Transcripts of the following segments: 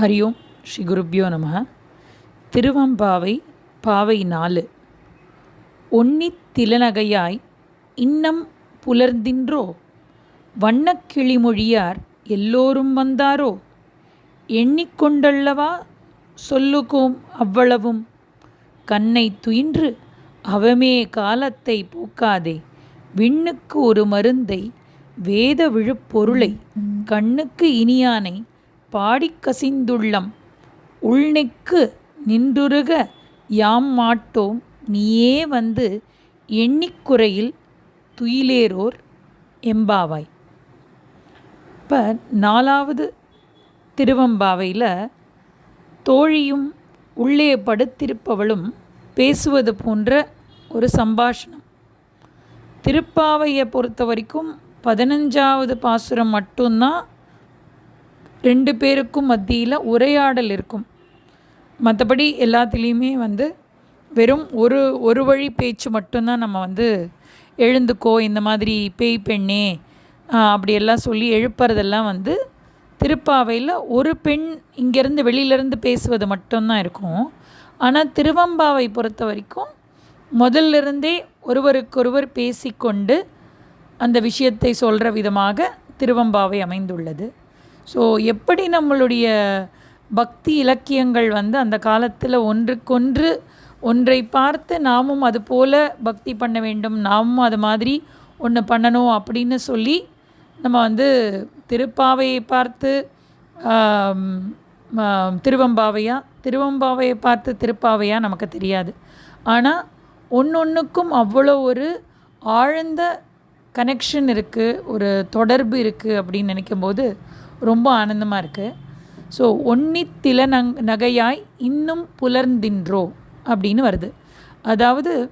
ஹரி ஓம் ஸ்ரீ குருப்யோ நம திருவம்பாவை பாவை நாலு ஒன்னித் திலநகையாய் இன்னம் புலர்ந்தின்றோ? வண்ணக் கிளிமொழியார் எல்லோரும் வந்தாரோ? எண்ணிக்கொண்டல்லவா சொல்லுகோம் அவ்வளவும். கண்ணை துயின்று அவமே காலத்தை போக்காதே. விண்ணுக்கு ஒரு மருந்தை வேத விழுப்பொருளை கண்ணுக்கு இனியானை பாடிக்கசிந்துள்ளம். உள்நெக்கு நின்றுருக யாம் மாட்டோம். நீயே வந்து எண்ணிக்குறையில் துயிலேரோர் எம்பாவாய். இப்போ நாலாவது திருவம்பாவையில் தோழியும் உள்ளே படுத்திருப்பவளும் பேசுவது போன்ற ஒரு சம்பாஷணம். திருப்பாவையை பொறுத்த வரைக்கும் பதினஞ்சாவது பாசுரம் மட்டும்தான் ரெண்டு பேருக்கும் மத்தியில் உரையாடல் இருக்கும். மற்றபடி எல்லாத்துலேயுமே வந்து வெறும் ஒரு ஒரு வழி பேச்சு மட்டும்தான் நம்ம வந்து எழுந்துக்கோ இந்த மாதிரி பேய் பெண்ணே அப்படியெல்லாம் சொல்லி எழுப்புறதெல்லாம் வந்து திருப்பாவையில் ஒரு பெண் இங்கேருந்து வெளியிலேருந்து பேசுவது மட்டும்தான் இருக்கும். ஆனால் திருவம்பாவை பொறுத்த வரைக்கும் முதல்ல இருந்தே ஒருவருக்கொருவர் பேசிக்கொண்டு அந்த விஷயத்தை சொல்கிற விதமாக திருவம்பாவை அமைந்துள்ளது. ஸோ எப்படி நம்மளுடைய பக்தி இலக்கியங்கள் வந்து அந்த காலத்தில் ஒன்றுக்கொன்று ஒன்றை பார்த்து நாமும் அது போல் பக்தி பண்ண வேண்டும் நாமும் அது மாதிரி ஒன்று பண்ணணும் அப்படின்னு சொல்லி நம்ம வந்து திருப்பாவையை பார்த்து திருவம்பாவையா திருவம்பாவையை பார்த்து திருப்பாவையா நமக்கு தெரியாது. ஆனால் ஒன்றொன்றுக்கும் அவ்வளோ ஒரு ஆழ்ந்த கனெக்ஷன் இருக்குது ஒரு தொடர்பு இருக்குது அப்படின்னு நினைக்கும்போது ரொம்ப ஆனந்தமாக இருக்குது ஸோ ஒன்னித்தில நங் நகையாய் இன்னும் புலர்ந்தின்றோ அப்படின்னு வருது. அதாவது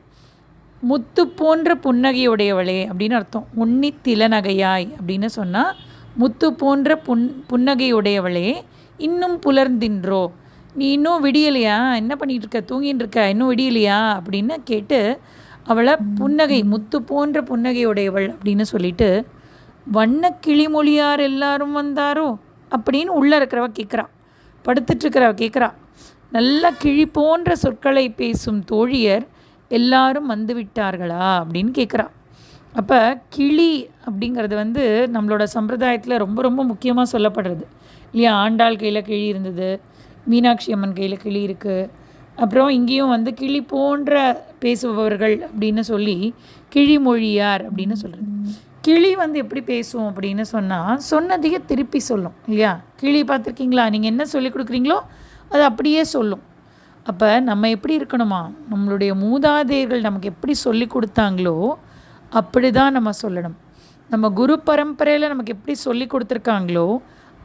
முத்து போன்ற புன்னகையுடையவளே அப்படின்னு அர்த்தம். ஒன்னித்தில நகையாய் அப்படின்னு சொன்னால் முத்து போன்ற புன் புன்னகையுடையவளே இன்னும் புலர்ந்தின்றோ. நீ இன்னும் விடியலையா? என்ன பண்ணிகிட்ருக்க? இருக்க இருக்க இன்னும் விடியலையா? அப்படின்னு கேட்டு அவளை புன்னகை முத்து போன்ற புன்னகையுடையவள் அப்படின்னு சொல்லிட்டு வண்ண கிளிமொழியார் எல்லாரும் வந்தாரோ? அப்படின்னு உள்ளே இருக்கிறவ கேட்குறா படுத்துட்ருக்கிறவ கேட்குறா நல்ல கிழி போன்ற சொற்களை பேசும் தோழியர் எல்லாரும் வந்து விட்டார்களா? அப்படின்னு கேட்குறா அப்போ கிளி அப்படிங்கிறது வந்து நம்மளோட சம்பிரதாயத்தில் ரொம்ப ரொம்ப முக்கியமாக சொல்லப்படுறது. இல்லையா? ஆண்டாள் கையில் கிளி இருந்தது மீனாட்சி அம்மன் கையில் கிளி இருக்குது அப்புறம் இங்கேயும் வந்து கிளி போன்ற பேசுபவர்கள் அப்படின்னு சொல்லி கிழிமொழியார் அப்படின்னு சொல்கிறது கிளி வந்து எப்படி பேசும் அப்படின்னு சொன்னால் சொன்னதையே திருப்பி சொல்லும் இல்லையா? கிளி பார்த்துருக்கீங்களா? நீங்கள் என்ன சொல்லி கொடுக்குறீங்களோ அது அப்படியே சொல்லும். அப்போ நம்ம எப்படி இருக்கணுமா? நம்மளுடைய மூதாதையர்கள் நமக்கு எப்படி சொல்லி கொடுத்தாங்களோ அப்படி தான் நம்ம சொல்லணும். நம்ம குரு பரம்பரையில் நமக்கு எப்படி சொல்லி கொடுத்துருக்காங்களோ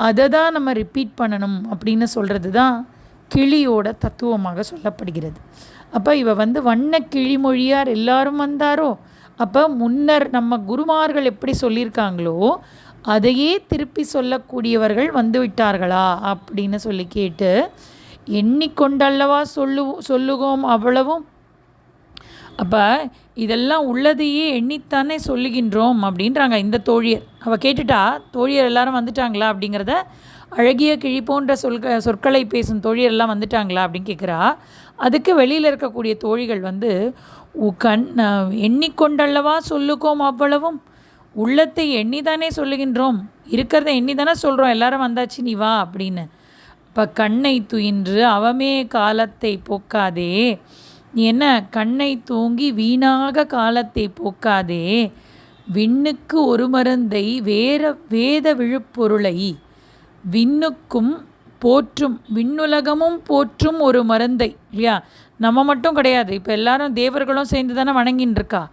அதை தான் நம்ம ரிப்பீட் பண்ணணும் அப்படின்னு சொல்கிறது தான் கிளியோட தத்துவமாக சொல்லப்படுகிறது. அப்போ இவ வந்து வண்ண கிளிமொழியார் எல்லாரும் வந்தாரோ? அப்போ முன்னர் நம்ம குருமார்கள் எப்படி சொல்லியிருக்காங்களோ அதையே திருப்பி சொல்லக்கூடியவர்கள் வந்து விட்டார்களா அப்படின்னு சொல்லி கேட்டு எண்ணிக்கொண்டல்லவா சொல்லு சொல்லுவோம் அவ்வளவும். அப்போ இதெல்லாம் உள்ளதையே எண்ணித்தானே சொல்லுகின்றோம் அப்படின்றாங்க இந்த தோழியர். அவள் கேட்டுட்டா தோழியர் எல்லாரும் வந்துட்டாங்களா அப்படிங்கிறத அழகிய கிழி போன்ற சொல்க சொற்களை பேசும் தோழியர் எல்லாம் வந்துட்டாங்களா அப்படின்னு கேட்குறா அதுக்கு வெளியில் இருக்கக்கூடிய தோழிகள் வந்து கண் எண்ணிக்கொண்டல்லவா சொல்லுகோம் அவ்வளவும்? உள்ளத்தை எண்ணிதானே சொல்லுகின்றோம்? இருக்கிறத எண்ணி தானே சொல்கிறோம் எல்லாரும் வந்தாச்சு நீ வா அப்படின்னு. இப்போ கண்ணை துயின்று அவமே காலத்தை போக்காதே. நீ என்ன கண்ணை தூங்கி வீணாக காலத்தை போக்காதே. விண்ணுக்கு ஒரு மருந்தை வேற வேத விழுப்பொருளை. விண்ணுக்கும் போற்றும் விண்ணுலகமும் போற்றும் ஒரு மருந்தை இல்லையா? நம்ம மட்டும் கிடையாது. இப்போ எல்லாரும் தேவர்களும் சேர்ந்து தானே வணங்கின்னு இருக்கா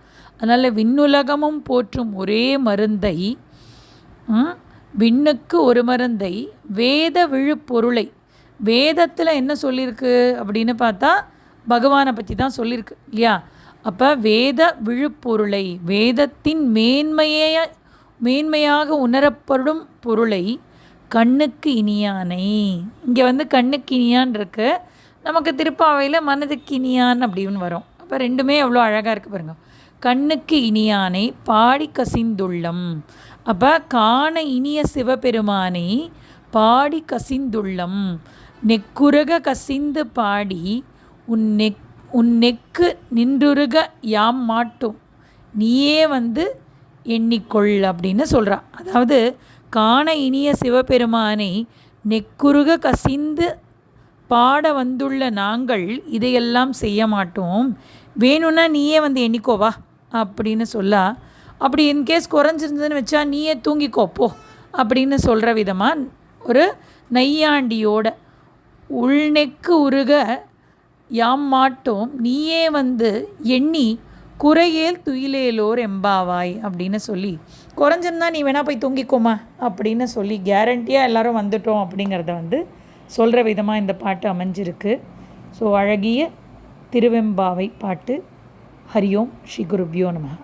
அதனால் விண்ணுலகமும் போற்றும் ஒரே மருந்தை விண்ணுக்கு ஒரு மருந்தை வேத விழுப்பொருளை. வேதத்தில் என்ன சொல்லியிருக்கு அப்படின்னு பார்த்தா பகவானை பற்றி தான் சொல்லியிருக்கு இல்லையா? அப்போ வேத விழுப்பொருளை வேதத்தின் மேன்மையை மேன்மையாக உணரப்படும் பொருளை கண்ணுக்கு இனியானை. இங்கே வந்து கண்ணுக்கு இனியான் இருக்கு நமக்கு திருப்பாவையில் மனதுக்கு இனியான் அப்படின்னு வரும். அப்போ ரெண்டுமே எவ்வளோ அழகாக இருக்குது பாருங்க. கண்ணுக்கு இனியானை பாடி கசிந்துள்ளம். அப்போ காண இனிய சிவபெருமானை பாடி கசிந்துள்ளம். நெக்குருக கசிந்து பாடி உன் நெக் உன் நெக்கு நின்றுருக யாம் மாட்டோம். நீயே வந்து எண்ணிக்கொள் அப்படின்னு சொல்கிறா அதாவது காண இனிய சிவபெருமானை நெக்குருக கசிந்து பாட வந்துள்ள நாங்கள் இதையெல்லாம் செய்ய மாட்டோம். வேணும்னா நீயே வந்து எண்ணிக்கோவா அப்படின்னு சொல்ல. அப்படி இன்கேஸ் குறைஞ்சிருந்ததுன்னு வச்சா நீயே தூங்கிக்கோ போ அப்படின்னு சொல்கிற விதமாக ஒரு நையாண்டியோட உள்நெக்கு உருக யாம் மாட்டோம். நீயே வந்து எண்ணி குறையேல் துயிலேலோர் எம்பாவாய் அப்படின்னு சொல்லி குறைஞ்சிருந்தா நீ வேணா போய் தூங்கிக்கோமா அப்படின்னு சொல்லி கேரண்டியாக எல்லாரும் வந்துட்டோம் அப்படிங்கிறத வந்து சொல்கிற விதமாக இந்த பாட்டு அமைஞ்சிருக்கு. ஸோ அழகிய திருவெம்பாவை பாட்டு. ஹரியோம் ஸ்ரீ குருபியோ நமகா